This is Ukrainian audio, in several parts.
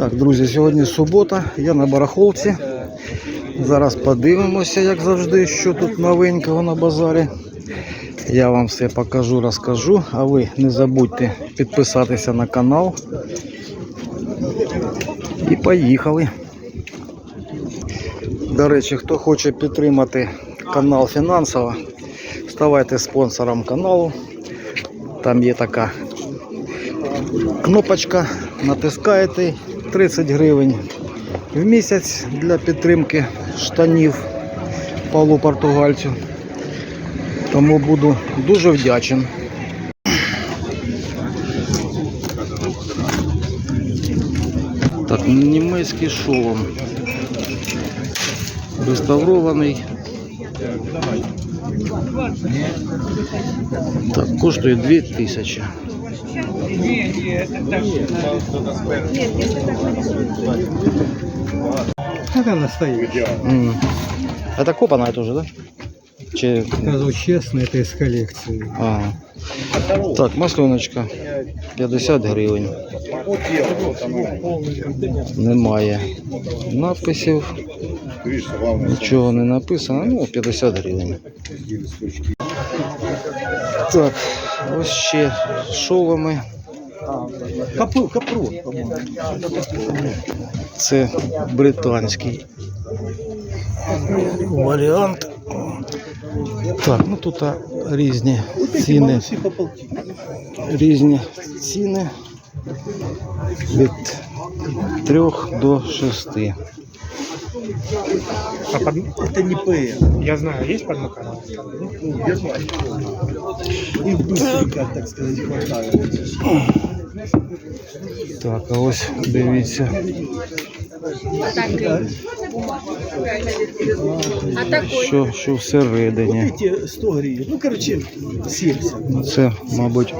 Так, друзі, сьогодні субота, я на барахолці. Зараз подивимося, як завжди, що тут новенького на базарі. Я вам все покажу, розкажу, а ви не забудьте підписатися на канал. І поїхали. До речі, хто хоче підтримати канал фінансово, ставайте спонсором каналу. Там є така кнопочка, натискаєте 30 гривень в місяць для підтримки штанів Павлу Португальцю. Тому буду дуже вдячен. Так, німецький шолом. Реставрований. Так, коштує 2000. Как она стоит? М. Это копанная тоже, да? Чи... Скажу честно, это из коллекции. Ага. Так, масленочка 50 гривень. Немає надписів. Нічого не написано. Ну, 50 гривень. Так, ось ще. Капу, капру, по-моему. Це британський варіант. Так, ну тут різні ціни. Різні ціни від 3 до 6. А под- Это не ПМ. Я знаю, есть под макароном? Я знаю. И быстренько, так сказать, хватает. Так, а ось дивіться. А такой? Що, що всередині. Эти 100 гривен. Ну, короче, 70. Ну, Це, мабуть,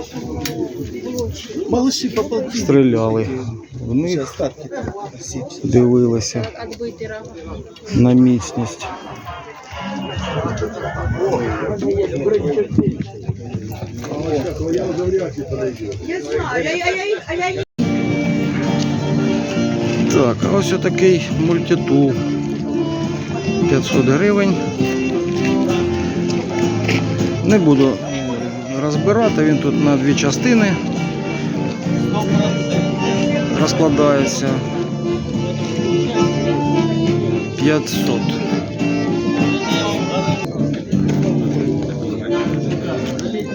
Малыши по полтиннику. стріляли в Все них, остатки там 70. дивилися на міцність. Так, ось такий мультитул. 500 гривень. Не буду розбирати, він тут на дві частини розкладається. 500.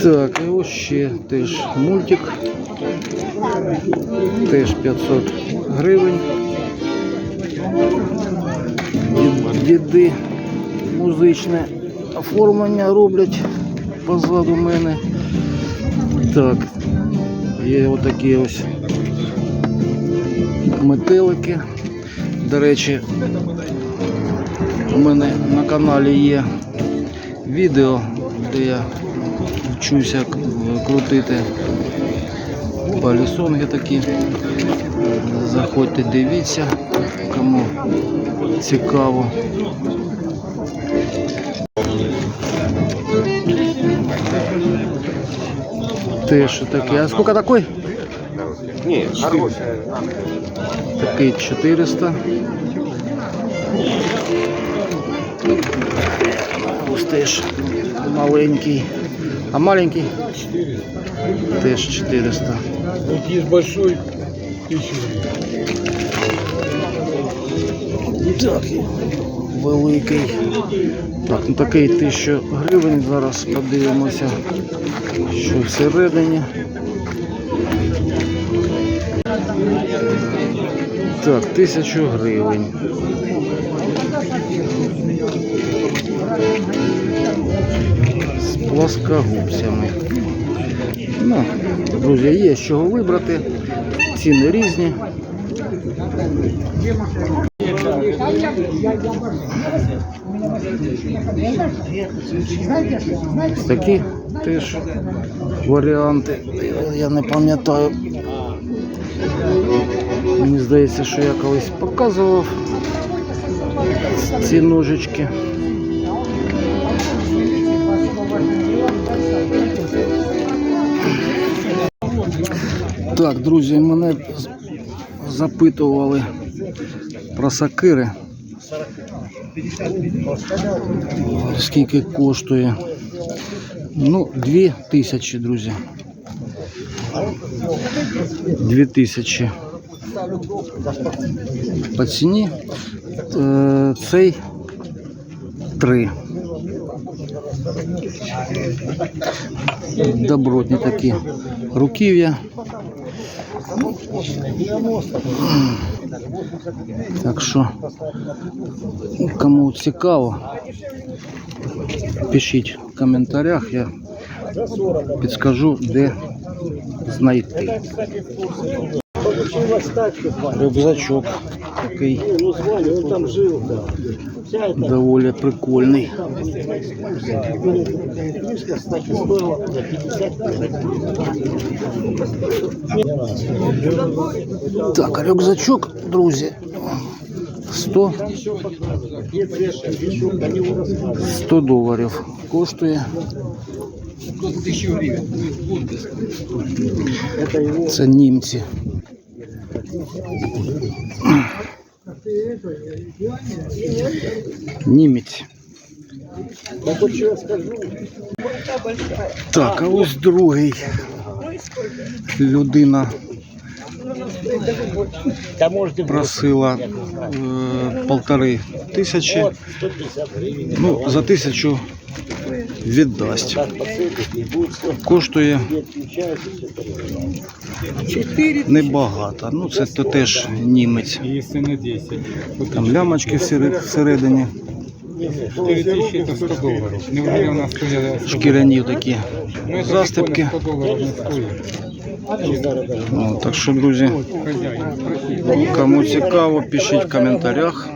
Так, і ось ще теж мультик. Теж 500 гривень. Дід- Діди музичне оформлення роблять позаду мене. Так, є отакі ось метелики. До речі, у мене на каналі є відео, де я вчуся крутити палісонги такі. Заходьте, дивіться, кому цікаво. Теж таке. А сколько такой? Не, хорошая. Такий 400. Ось теж маленький. А маленький? Теж 400. Вот есть большой, тысячу Так, великий. Так, ну такий 1000 гривень. Зараз подивимося, що всередині. Так, 1000 гривень. З плоскогубцями. Ну, друзі, є з чого вибрати. Ціни різні. Такі теж варіанти. Я не пам'ятаю. Мені здається, що я колись показував ці ножички. Так, друзі, мене запитували про сакири. Скільки коштує? Ну, дві тисячі, друзі. Дві тисячі. По ціні е, цей три. Добротні такі руків'я. Так що, кому цікаво, пишіть в коментарях, я підскажу, де знайти. Рюкзачок такий Ну, звали, он там жил, да. Вся эта доволі прикольний. книжка, кстати, стоила за 50 Так, а рюкзачок, друзі, 100, 100 доларів коштує. Це німці. Німець. Так, а ось другий людина просила е, полтори тисячі. Ну, за тисячу віддасть. Коштує небагато. Ну, це то теж німець. Если на 10. Там лямочки всере- всередині, 4 тысячи это 100 долларов. Неужели у нас стоит 100 шкіряні такі Ну, это застібки. прикольно, 100 долларов не стоит. Ну, так що, друзі, Хозяин, просил. кому цікаво, пишіть в коментарях.